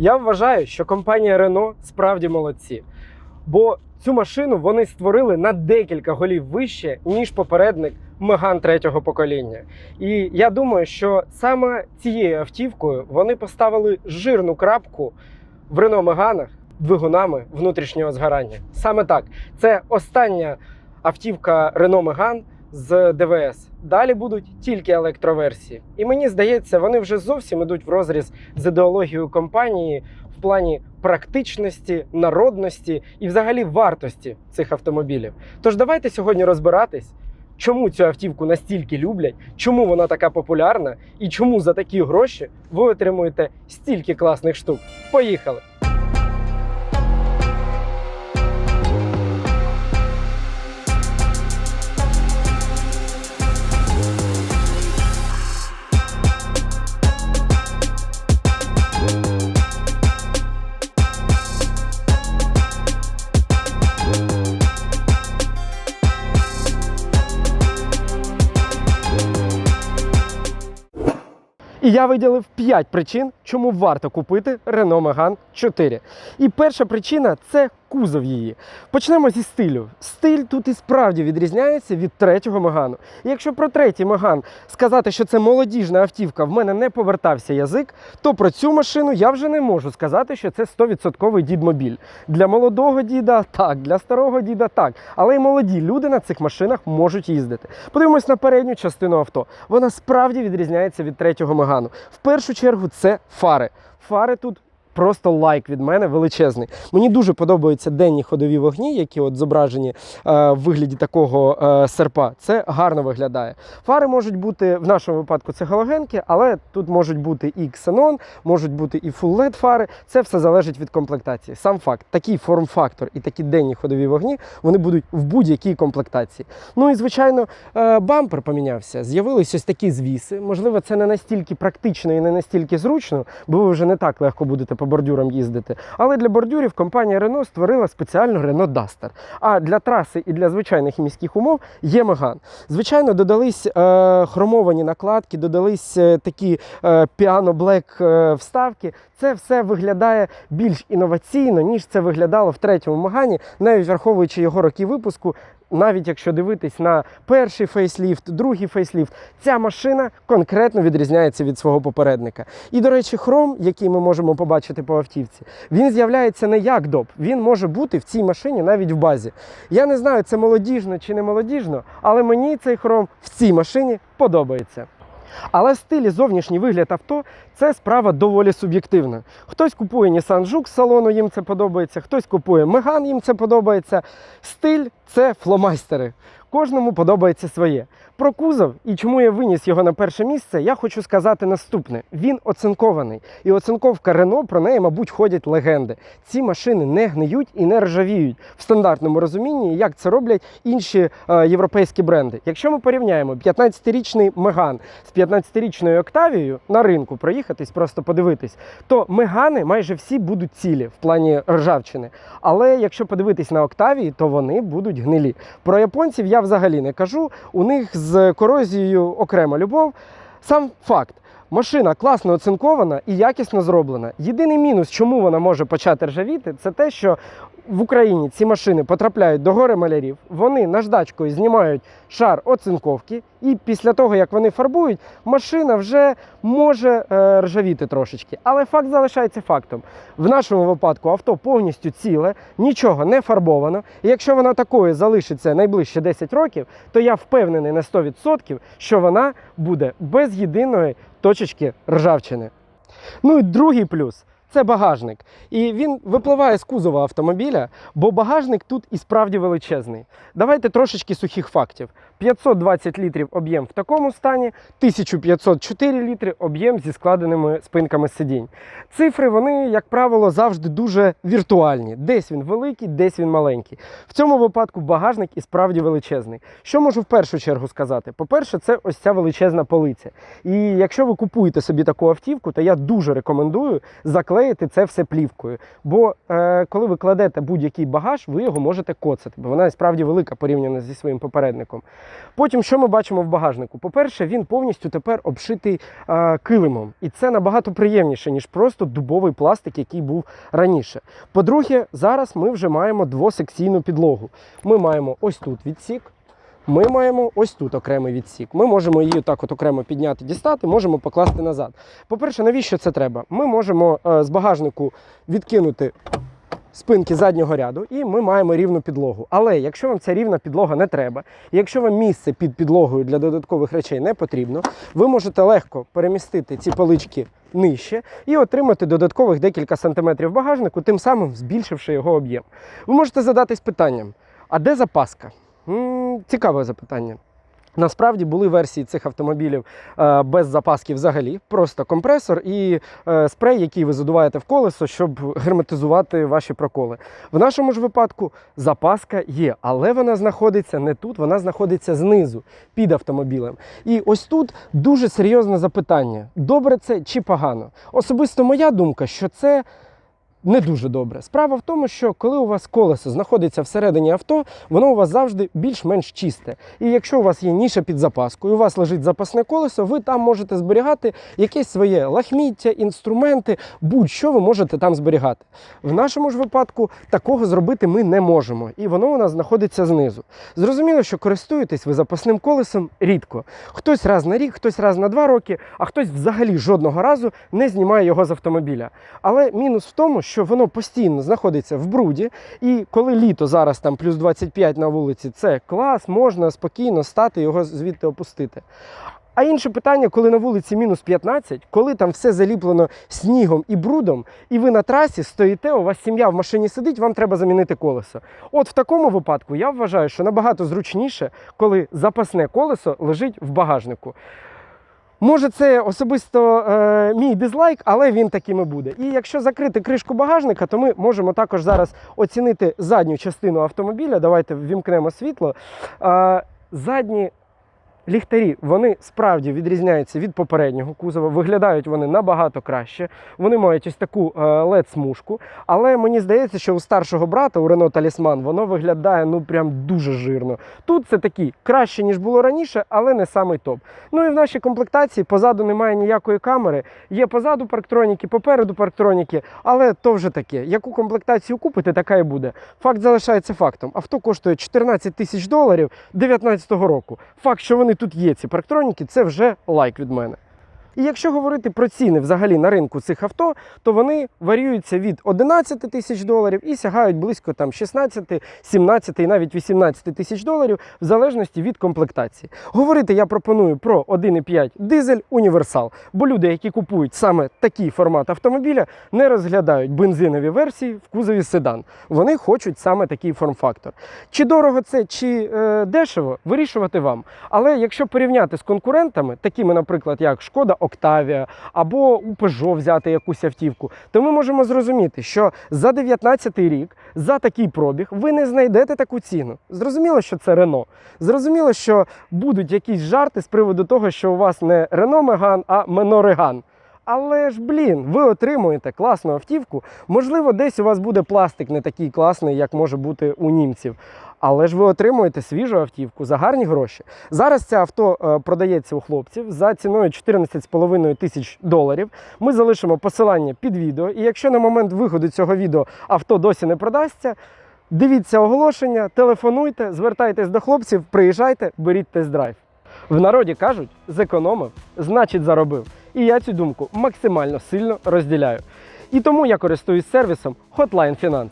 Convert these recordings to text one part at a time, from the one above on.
Я вважаю, що компанія Renault справді молодці. Бо цю машину вони створили на декілька голів вище, ніж попередник Меган третього покоління. І я думаю, що саме цією автівкою вони поставили жирну крапку в Renault Меганах двигунами внутрішнього згорання. Саме так, це остання автівка Renault Megane з ДВС. Далі будуть тільки електроверсії. І мені здається, вони вже зовсім ідуть в розріз з ідеологією компанії в плані практичності, народності і взагалі вартості цих автомобілів. Тож давайте сьогодні розбиратись, чому цю автівку настільки люблять, чому вона така популярна і чому за такі гроші ви отримуєте стільки класних штук. Поїхали! І я виділив 5 причин, чому варто купити Renault Megane 4. І перша причина це кузов її. Почнемо зі стилю. Стиль тут і справді відрізняється від третього Мегану. Якщо про третій Меган сказати, що це молодіжна автівка, в мене не повертався язик, то про цю машину я вже не можу сказати, що це 100% дідмобіль. Для молодого діда так, для старого діда так. Але й молоді люди на цих машинах можуть їздити. Подивимось на передню частину авто. Вона справді відрізняється від третього Мегану. В першу чергу це фари. Фари тут. Просто лайк від мене величезний. Мені дуже подобаються денні ходові вогні, які от зображені е, в вигляді такого е, серпа. Це гарно виглядає. Фари можуть бути в нашому випадку це галогенки, але тут можуть бути і ксенон, можуть бути і full LED фари. Це все залежить від комплектації. Сам факт, такий форм-фактор і такі денні ходові вогні вони будуть в будь-якій комплектації. Ну і звичайно, е, бампер помінявся. З'явились ось такі звіси. Можливо, це не настільки практично і не настільки зручно, бо ви вже не так легко будете по бордюрам їздити. Але для бордюрів компанія Renault створила спеціально Renault Duster. А для траси і для звичайних міських умов є Megane. Звичайно, додались е, хромовані накладки, додались е, такі е, піано блек е, вставки. Це все виглядає більш інноваційно, ніж це виглядало в третьому Мегані, навіть враховуючи його роки випуску. Навіть якщо дивитись на перший фейсліфт, другий фейсліфт, ця машина конкретно відрізняється від свого попередника. І, до речі, хром, який ми можемо побачити по автівці, він з'являється не як доп. Він може бути в цій машині навіть в базі. Я не знаю, це молодіжно чи не молодіжно, але мені цей хром в цій машині подобається. Але стиль і зовнішній вигляд авто це справа доволі суб'єктивна. Хтось купує Nissan Juke з салону, їм це подобається, хтось купує Megane, їм це подобається. Стиль це фломайстери. Кожному подобається своє. Про кузов і чому я виніс його на перше місце, я хочу сказати наступне: він оцинкований. І оцинковка Renault про неї, мабуть, ходять легенди. Ці машини не гниють і не ржавіють в стандартному розумінні, як це роблять інші е, європейські бренди. Якщо ми порівняємо 15-річний Меган з 15-річною Октавією на ринку проїхатись, просто подивитись, то Мегани майже всі будуть цілі в плані ржавчини. Але якщо подивитись на Октавії, то вони будуть гнилі. Про японців я взагалі не кажу. У них з корозією окрема любов. Сам факт. Машина класно оцинкована і якісно зроблена. Єдиний мінус, чому вона може почати ржавіти, це те, що в Україні ці машини потрапляють до гори малярів, вони наждачкою знімають шар оцинковки, і після того, як вони фарбують, машина вже може е, ржавіти трошечки. Але факт залишається фактом. В нашому випадку авто повністю ціле, нічого не фарбовано. І якщо вона такою залишиться найближче 10 років, то я впевнений на 100%, що вона буде без єдиної точечки ржавчини. Ну і другий плюс. Це багажник. І він випливає з кузова автомобіля, бо багажник тут і справді величезний. Давайте трошечки сухих фактів. 520 літрів об'єм в такому стані, 1504 літри об'єм зі складеними спинками сидінь. Цифри, вони, як правило, завжди дуже віртуальні. Десь він великий, десь він маленький. В цьому випадку багажник і справді величезний. Що можу в першу чергу сказати? По-перше, це ось ця величезна полиця. І якщо ви купуєте собі таку автівку, то я дуже рекомендую заклеїти заклеїти це все плівкою. Бо е, коли ви кладете будь-який багаж, ви його можете коцати, бо вона справді велика порівняно зі своїм попередником. Потім, що ми бачимо в багажнику? По-перше, він повністю тепер обшитий е, килимом, і це набагато приємніше, ніж просто дубовий пластик, який був раніше. По-друге, зараз ми вже маємо двосекційну підлогу. Ми маємо ось тут відсік. Ми маємо ось тут окремий відсік. Ми можемо її так от окремо підняти, дістати, можемо покласти назад. По-перше, навіщо це треба? Ми можемо е, з багажнику відкинути спинки заднього ряду, і ми маємо рівну підлогу. Але якщо вам ця рівна підлога не треба, і якщо вам місце під підлогою для додаткових речей не потрібно, ви можете легко перемістити ці полички нижче і отримати додаткових декілька сантиметрів багажнику, тим самим збільшивши його об'єм. Ви можете задатись питанням: а де запаска? Цікаве запитання. Насправді були версії цих автомобілів е, без запаски взагалі, просто компресор і е, спрей, який ви задуваєте в колесо, щоб герметизувати ваші проколи. В нашому ж випадку запаска є, але вона знаходиться не тут, вона знаходиться знизу, під автомобілем. І ось тут дуже серйозне запитання: добре це чи погано? Особисто моя думка, що це. Не дуже добре. Справа в тому, що коли у вас колесо знаходиться всередині авто, воно у вас завжди більш-менш чисте. І якщо у вас є ніша під запаскою, у вас лежить запасне колесо, ви там можете зберігати якесь своє лахміття, інструменти, будь-що ви можете там зберігати. В нашому ж випадку такого зробити ми не можемо, і воно у нас знаходиться знизу. Зрозуміло, що користуєтесь ви запасним колесом рідко. Хтось раз на рік, хтось раз на два роки, а хтось взагалі жодного разу не знімає його з автомобіля. Але мінус в тому, що воно постійно знаходиться в бруді, і коли літо зараз там плюс 25 на вулиці, це клас, можна спокійно стати його звідти опустити. А інше питання, коли на вулиці мінус 15, коли там все заліплено снігом і брудом, і ви на трасі стоїте, у вас сім'я в машині сидить, вам треба замінити колесо. От в такому випадку я вважаю, що набагато зручніше, коли запасне колесо лежить в багажнику. Може, це особисто е, мій дизлайк, але він таким і буде. І якщо закрити кришку багажника, то ми можемо також зараз оцінити задню частину автомобіля. Давайте ввімкнемо світло. Е, задні ліхтарі вони справді відрізняються від попереднього кузова. Виглядають вони набагато краще. Вони мають ось таку е, LED-смужку. Але мені здається, що у старшого брата, у Renault Talisman, воно виглядає ну прям дуже жирно. Тут це такі краще, ніж було раніше, але не самий топ. Ну і в нашій комплектації позаду немає ніякої камери. Є позаду парктроніки, попереду парктроніки, але то вже таке. Яку комплектацію купите, така і буде. Факт залишається фактом. Авто коштує 14 тисяч доларів 2019 року. Факт, що вони тут є, ці парктроніки, це вже лайк від мене. І якщо говорити про ціни взагалі на ринку цих авто, то вони варіюються від 11 тисяч доларів і сягають близько там 16, 17 і навіть 18 тисяч доларів в залежності від комплектації. Говорити я пропоную про 1,5 дизель універсал, бо люди, які купують саме такий формат автомобіля, не розглядають бензинові версії в кузові седан. Вони хочуть саме такий форм-фактор. Чи дорого це, чи е, дешево, вирішувати вам. Але якщо порівняти з конкурентами, такими, наприклад, як Шкода Октавія або у Peugeot взяти якусь автівку, то ми можемо зрозуміти, що за 19 рік за такий пробіг ви не знайдете таку ціну. Зрозуміло, що це Рено. Зрозуміло, що будуть якісь жарти з приводу того, що у вас не Рено Меган, а Мено Реган. Але ж, блін, ви отримуєте класну автівку. Можливо, десь у вас буде пластик не такий класний, як може бути у німців. Але ж ви отримуєте свіжу автівку за гарні гроші. Зараз це авто е, продається у хлопців за ціною 14,5 тисяч доларів. Ми залишимо посилання під відео. І якщо на момент виходу цього відео авто досі не продасться, дивіться оголошення, телефонуйте, звертайтесь до хлопців, приїжджайте, беріть тест-драйв. В народі кажуть, зекономив, значить заробив. І я цю думку максимально сильно розділяю. І тому я користуюсь сервісом Hotline Finance.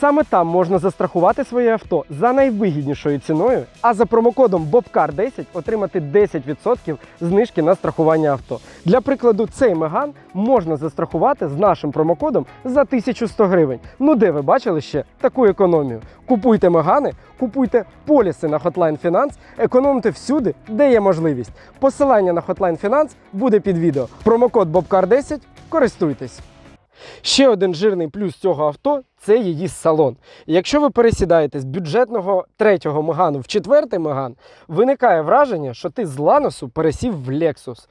Саме там можна застрахувати своє авто за найвигіднішою ціною, а за промокодом BOBCAR10 отримати 10% знижки на страхування авто. Для прикладу, цей Меган можна застрахувати з нашим промокодом за 1100 гривень. Ну де ви бачили ще таку економію? Купуйте Мегани, купуйте поліси на Hotline Finance, економте всюди, де є можливість. Посилання на Hotline Finance буде під відео. Промокод BOBCAR10 користуйтесь. Ще один жирний плюс цього авто це її салон. Якщо ви пересідаєте з бюджетного третього Мегану в четвертий Меган, виникає враження, що ти з Ланосу пересів в Lexus.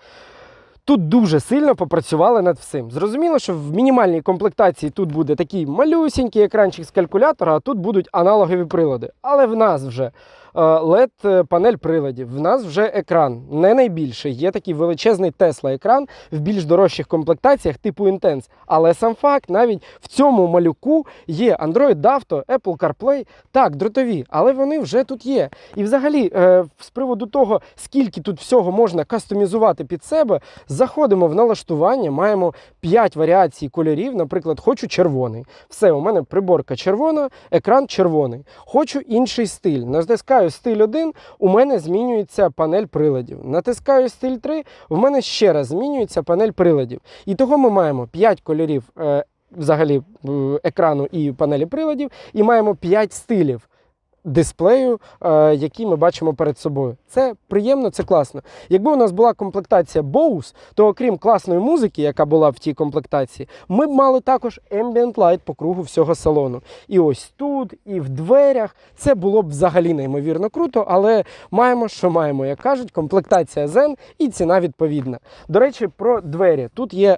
Тут дуже сильно попрацювали над всім. Зрозуміло, що в мінімальній комплектації тут буде такий малюсінький екранчик з калькулятора, а тут будуть аналогові прилади. Але в нас вже led панель приладів, в нас вже екран не найбільший. Є такий величезний Tesla екран в більш дорожчих комплектаціях типу Intense. Але сам факт, навіть в цьому малюку є Android Auto, Apple CarPlay, так, дротові, але вони вже тут є. І взагалі, е, з приводу того, скільки тут всього можна кастомізувати під себе, заходимо в налаштування, маємо 5 варіацій кольорів. Наприклад, хочу червоний. Все, у мене приборка червона, екран червоний. Хочу інший стиль. Натискаю стиль 1, у мене змінюється панель приладів. Натискаю стиль 3, в мене ще раз змінюється панель приладів. І того ми маємо 5 кольорів. е, Взагалі е, екрану і панелі приладів, і маємо 5 стилів дисплею, е, які ми бачимо перед собою. Це приємно, це класно. Якби у нас була комплектація Bose, то окрім класної музики, яка була в тій комплектації, ми б мали також Ambient Light по кругу всього салону. І ось тут, і в дверях. Це було б взагалі неймовірно круто, але маємо, що маємо, як кажуть, комплектація Zen і ціна відповідна. До речі, про двері. Тут є е,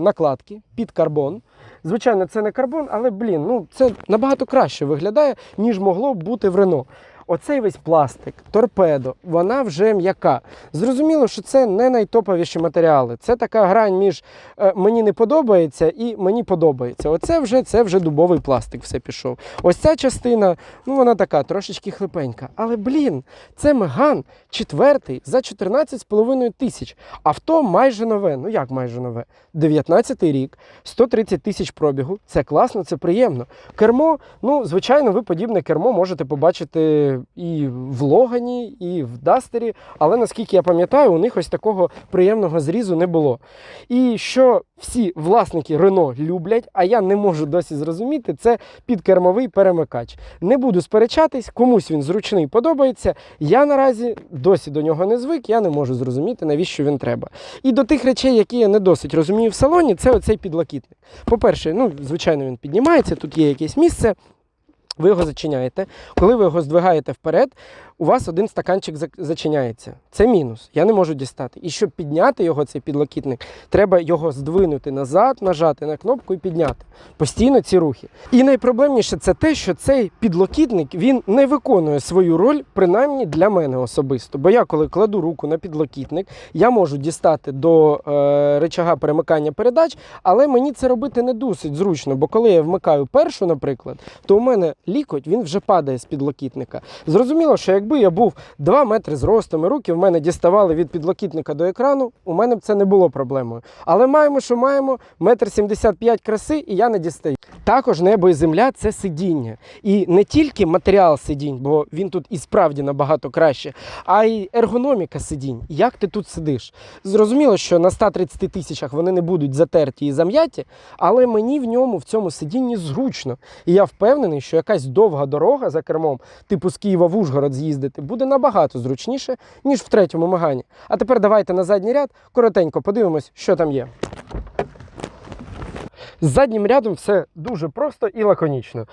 накладки під карбон. Звичайно, це не карбон, але блін, ну це набагато краще виглядає, ніж могло б бути в Рено. Оцей весь пластик, торпедо, вона вже м'яка. Зрозуміло, що це не найтоповіші матеріали. Це така грань між е, мені не подобається і мені подобається. Оце вже це вже дубовий пластик все пішов. Ось ця частина, ну вона така, трошечки хлипенька. Але блін, це Меган четвертий за 14,5 тисяч. Авто майже нове. Ну як майже нове? 19-й рік, 130 тисяч пробігу. Це класно, це приємно. Кермо, ну, звичайно, ви подібне кермо можете побачити і в Логані, і в Дастері. Але наскільки я пам'ятаю, у них ось такого приємного зрізу не було. І що всі власники Рено люблять, а я не можу досі зрозуміти, це підкермовий перемикач. Не буду сперечатись, комусь він зручний подобається. Я наразі досі до нього не звик, я не можу зрозуміти, навіщо він треба. І до тих речей, які я не досить розумію в салоні, це оцей підлокітник. По-перше, ну, звичайно, він піднімається, тут є якесь місце. Ви його зачиняєте. Коли ви його здвигаєте вперед, у вас один стаканчик зачиняється. Це мінус. Я не можу дістати. І щоб підняти його, цей підлокітник, треба його здвинути назад, нажати на кнопку і підняти. Постійно ці рухи. І найпроблемніше це те, що цей підлокітник він не виконує свою роль, принаймні для мене особисто. Бо я, коли кладу руку на підлокітник, я можу дістати до е, речага перемикання передач, але мені це робити не досить зручно, бо коли я вмикаю першу, наприклад, то у мене лікоть він вже падає з підлокітника. Зрозуміло, що якби я був 2 метри з ростом і руки в мене діставали від підлокітника до екрану, у мене б це не було проблемою. Але маємо, що маємо, метр 75 краси, і я не дістаю. Також небо і земля це сидіння. І не тільки матеріал сидінь, бо він тут і справді набагато краще, а й ергономіка сидінь. Як ти тут сидиш? Зрозуміло, що на 130 тисячах вони не будуть затерті і зам'яті, але мені в ньому, в цьому сидінні зручно. І я впевнений, що якась довга дорога за кермом, типу з Києва в Ужгород з'їздити, буде набагато зручніше, ніж в третьому Магані. А тепер давайте на задній ряд коротенько подивимось, що там є. З заднім рядом все дуже просто і лаконічно.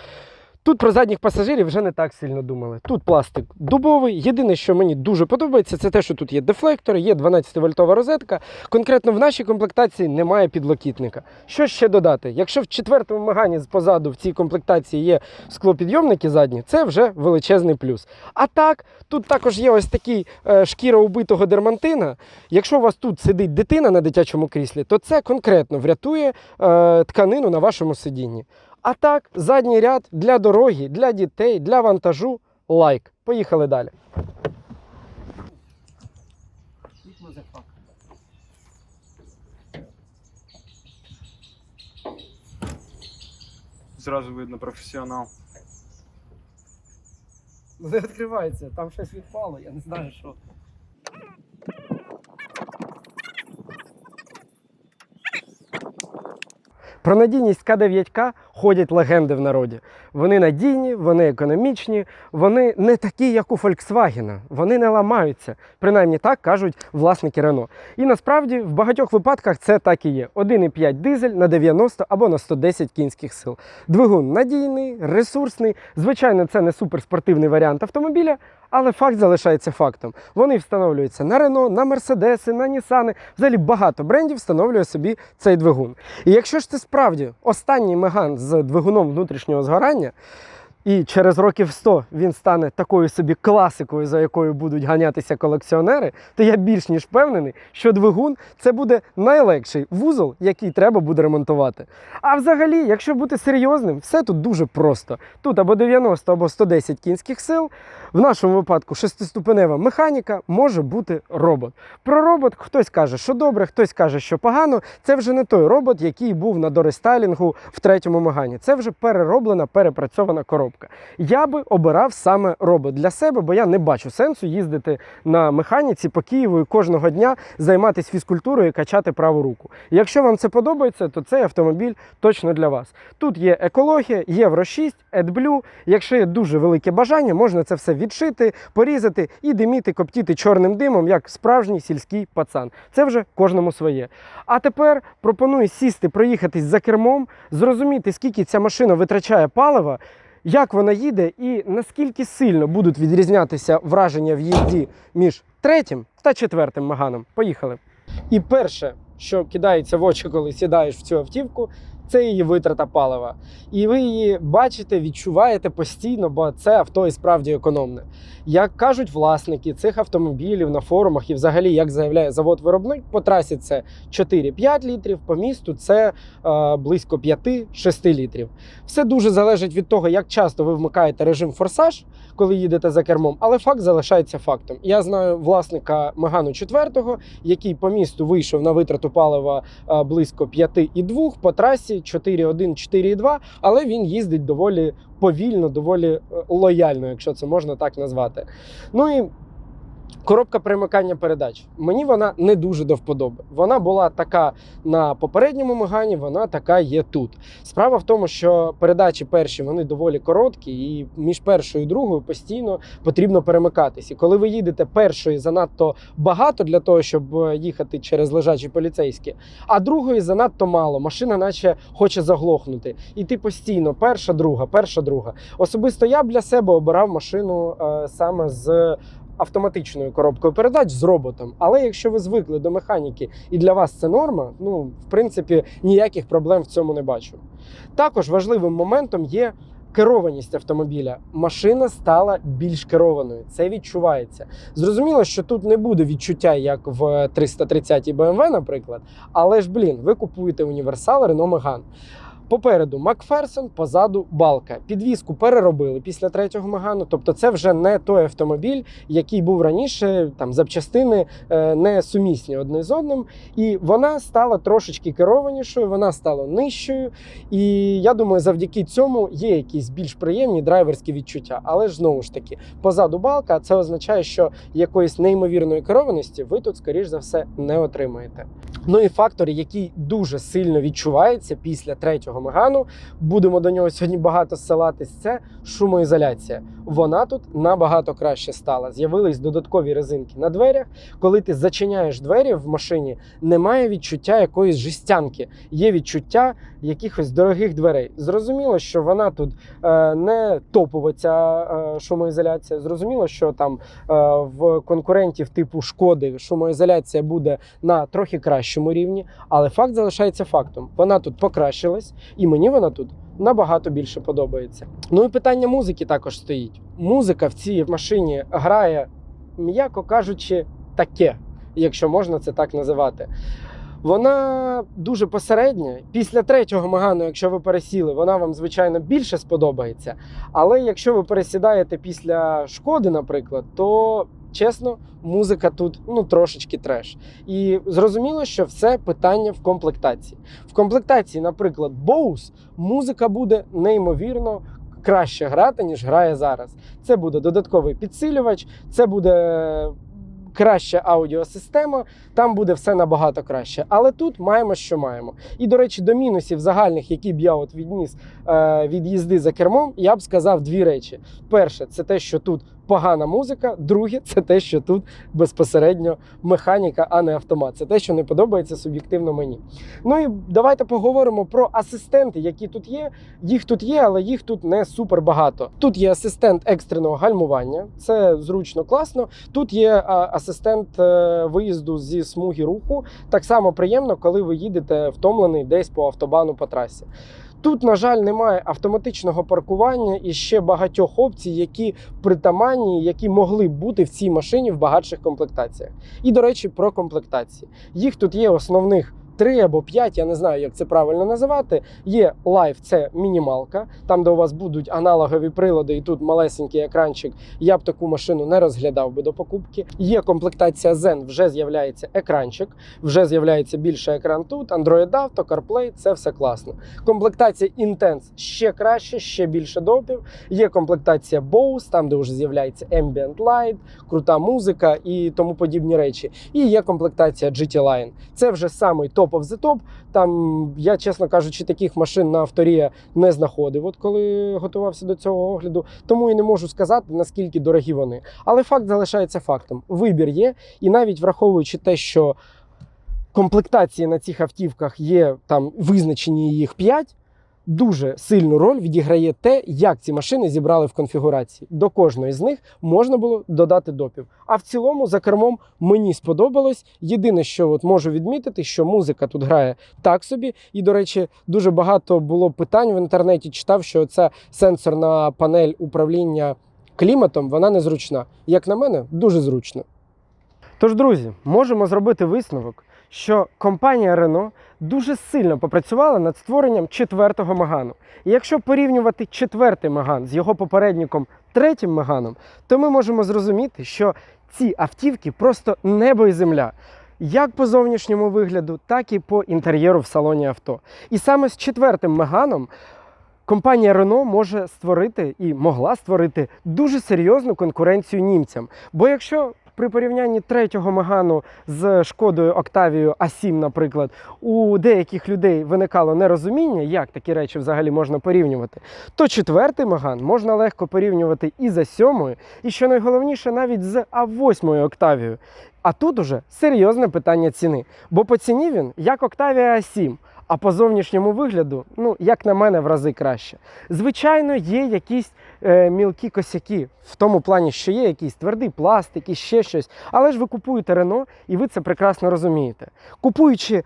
Тут про задніх пасажирів вже не так сильно думали. Тут пластик дубовий. Єдине, що мені дуже подобається, це те, що тут є дефлектор, є 12-вольтова розетка. Конкретно в нашій комплектації немає підлокітника. Що ще додати? Якщо в четвертому Мегані позаду в цій комплектації є склопідйомники задні, це вже величезний плюс. А так, тут також є ось такий е, шкіра убитого дермантина. Якщо у вас тут сидить дитина на дитячому кріслі, то це конкретно врятує е, тканину на вашому сидінні. А так, задній ряд для дороги, для дітей, для вантажу лайк. Поїхали далі. Зразу видно професіонал. Не відкривається, там щось відпало, я не знаю що. Про надійність К9К ходять легенди в народі. Вони надійні, вони економічні, вони не такі, як у Volkswagen. Вони не ламаються. Принаймні так кажуть власники Рено. І насправді в багатьох випадках це так і є. 1,5 дизель на 90 або на 110 кінських сил. Двигун надійний, ресурсний. Звичайно, це не суперспортивний варіант автомобіля, але факт залишається фактом. Вони встановлюються на Рено, на Мерседеси, на Нісани. Взагалі багато брендів встановлює собі цей двигун. І якщо ж це справді останній меган з двигуном внутрішнього згорання, і через років 100 він стане такою собі класикою, за якою будуть ганятися колекціонери, то я більш ніж впевнений, що двигун це буде найлегший вузол, який треба буде ремонтувати. А взагалі, якщо бути серйозним, все тут дуже просто. Тут або 90, або 110 кінських сил. В нашому випадку шестиступенева механіка може бути робот. Про робот хтось каже, що добре, хтось каже, що погано. Це вже не той робот, який був на дорестайлінгу в третьому Мегані. Це вже перероблена, перепрацьована коробка. Я би обирав саме робот для себе, бо я не бачу сенсу їздити на механіці по Києву і кожного дня займатися фізкультурою і качати праву руку. Якщо вам це подобається, то цей автомобіль точно для вас. Тут є екологія, Євро 6, AdBlue. Якщо є дуже велике бажання, можна це все відшити, порізати і диміти, коптіти чорним димом, як справжній сільський пацан. Це вже кожному своє. А тепер пропоную сісти, проїхатись за кермом, зрозуміти, скільки ця машина витрачає палива, як вона їде і наскільки сильно будуть відрізнятися враження в їзді між третім та четвертим маганом. Поїхали. І перше, що кидається в очі, коли сідаєш в цю автівку, це її витрата палива. І ви її бачите, відчуваєте постійно, бо це авто і справді економне. Як кажуть власники цих автомобілів на форумах і взагалі, як заявляє завод-виробник, по трасі це 4-5 літрів, по місту це е, близько 5-6 літрів. Все дуже залежить від того, як часто ви вмикаєте режим форсаж, коли їдете за кермом, але факт залишається фактом. Я знаю власника Мегану 4, який по місту вийшов на витрату палива е, близько 5,2, по трасі 4,1, 4,2, але він їздить доволі повільно, доволі е, лояльно, якщо це можна так назвати. Ну і коробка примикання передач. Мені вона не дуже до вподоби. Вона була така на попередньому Мегані, вона така є тут. Справа в тому, що передачі перші вони доволі короткі, і між першою і другою постійно потрібно перемикатись. І коли ви їдете першої занадто багато для того, щоб е, їхати через лежачі поліцейські, а другої занадто мало. Машина, наче хоче заглохнути. І ти постійно перша, друга, перша, друга. Особисто я б для себе обирав машину е, саме з. Автоматичною коробкою передач з роботом, але якщо ви звикли до механіки і для вас це норма, ну в принципі ніяких проблем в цьому не бачу. Також важливим моментом є керованість автомобіля. Машина стала більш керованою. Це відчувається. Зрозуміло, що тут не буде відчуття, як в 330 BMW, наприклад. Але ж, блін, ви купуєте універсал Renault Megane. Попереду Макферсон, позаду балка. Підвізку переробили після третього Мегану. Тобто, це вже не той автомобіль, який був раніше. Там запчастини е, не сумісні одне з одним. І вона стала трошечки керованішою, вона стала нижчою. І я думаю, завдяки цьому є якісь більш приємні драйверські відчуття. Але ж знову ж таки, позаду балка, це означає, що якоїсь неймовірної керованості ви тут, скоріш за все, не отримаєте. Ну і фактор, який дуже сильно відчувається після третього мегану, будемо до нього сьогодні багато ссилатись, це шумоізоляція. Вона тут набагато краще стала. З'явились додаткові резинки на дверях. Коли ти зачиняєш двері в машині, немає відчуття якоїсь жестянки, є відчуття якихось дорогих дверей. Зрозуміло, що вона тут е, не топова ця е, шумоізоляція. Зрозуміло, що там е, в конкурентів типу шкоди шумоізоляція буде на трохи кращому рівні, але факт залишається фактом. Вона тут покращилась, і мені вона тут набагато більше подобається. Ну і питання музики також стоїть. Музика в цій машині грає, м'яко кажучи, таке, якщо можна це так називати. Вона дуже посередня. Після третього магану, якщо ви пересіли, вона вам, звичайно, більше сподобається. Але якщо ви пересідаєте після шкоди, наприклад, то чесно, музика тут ну трошечки треш. І зрозуміло, що все питання в комплектації. В комплектації, наприклад, Bose, музика буде неймовірно. Краще грати, ніж грає зараз. Це буде додатковий підсилювач, це буде краща аудіосистема, там буде все набагато краще. Але тут маємо, що маємо. І, до речі, до мінусів загальних, які б я от відніс е, від їзди за кермом, я б сказав дві речі: перше, це те, що тут погана музика. Друге, це те, що тут безпосередньо механіка, а не автомат. Це те, що не подобається суб'єктивно мені. Ну і давайте поговоримо про асистенти, які тут є. Їх тут є, але їх тут не супер багато. Тут є асистент екстреного гальмування, це зручно, класно. Тут є асистент е, виїзду зі смуги руху. Так само приємно, коли ви їдете втомлений десь по автобану по трасі. Тут, на жаль, немає автоматичного паркування і ще багатьох опцій, які притаманні, які могли бути в цій машині в багатших комплектаціях. І, до речі, про комплектації. Їх тут є основних. Три або п'ять, я не знаю, як це правильно називати. Є Live, це мінімалка, там, де у вас будуть аналогові прилади, і тут малесенький екранчик. Я б таку машину не розглядав би до покупки. Є комплектація Zen, вже з'являється екранчик, вже з'являється більше екран тут. Android Auto, CarPlay, це все класно. Комплектація Intense ще краще, ще більше допів. Є комплектація Bose, там де вже з'являється Ambient Light, крута музика і тому подібні речі. І є комплектація GT Line. Це вже самий топ of the топ. Там я, чесно кажучи, таких машин на авторія не знаходив, от коли готувався до цього огляду. Тому і не можу сказати, наскільки дорогі вони. Але факт залишається фактом. Вибір є, і навіть враховуючи те, що комплектації на цих автівках є там визначені їх 5, дуже сильну роль відіграє те, як ці машини зібрали в конфігурації. До кожної з них можна було додати допів. А в цілому за кермом мені сподобалось. Єдине, що от можу відмітити, що музика тут грає так собі. І, до речі, дуже багато було питань в інтернеті. Читав, що ця сенсорна панель управління кліматом вона незручна. Як на мене, дуже зручно. Тож, друзі, можемо зробити висновок, що компанія Renault дуже сильно попрацювала над створенням четвертого Мегану. І якщо порівнювати четвертий Меган з його попередником третім Меганом, то ми можемо зрозуміти, що ці автівки просто небо і земля. Як по зовнішньому вигляду, так і по інтер'єру в салоні авто. І саме з четвертим Меганом компанія Renault може створити і могла створити дуже серйозну конкуренцію німцям. Бо якщо при порівнянні третього Мегану з шкодою Октавією А7, наприклад, у деяких людей виникало нерозуміння, як такі речі взагалі можна порівнювати, то четвертий Меган можна легко порівнювати і за сьомою, і що найголовніше, навіть з А8 Октавією. А тут уже серйозне питання ціни. Бо по ціні він як Octavia A7, а по зовнішньому вигляду, ну, як на мене, в рази краще. Звичайно, є якісь е, мілкі косяки, в тому плані, що є якийсь твердий пластик і ще щось. Але ж ви купуєте Рено, і ви це прекрасно розумієте. Купуючи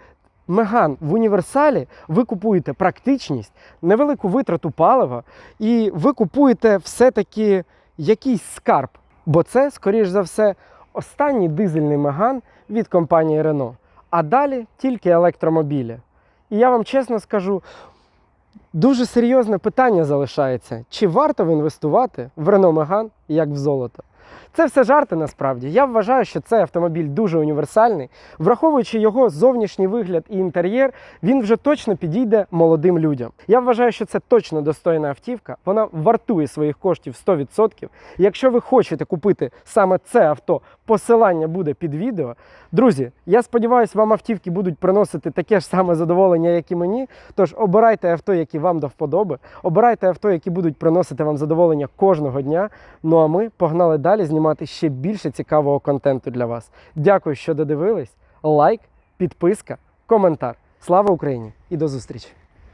Меган в універсалі, ви купуєте практичність, невелику витрату палива, і ви купуєте все-таки якийсь скарб. Бо це, скоріш за все, останній дизельний Меган від компанії Renault. А далі тільки електромобілі. І я вам чесно скажу, дуже серйозне питання залишається: чи варто інвестувати в Renault Megane як в золото? Це все жарти насправді. Я вважаю, що цей автомобіль дуже універсальний. Враховуючи його зовнішній вигляд і інтер'єр, він вже точно підійде молодим людям. Я вважаю, що це точно достойна автівка. Вона вартує своїх коштів 100%. Якщо ви хочете купити саме це авто, посилання буде під відео. Друзі, я сподіваюся, вам автівки будуть приносити таке ж саме задоволення, як і мені. Тож обирайте авто, які вам до вподоби. Обирайте авто, які будуть приносити вам задоволення кожного дня. Ну а ми погнали далі знімати ще більше цікавого контенту для вас. Дякую, що додивились. Лайк, підписка, коментар. Слава Україні і до зустрічі!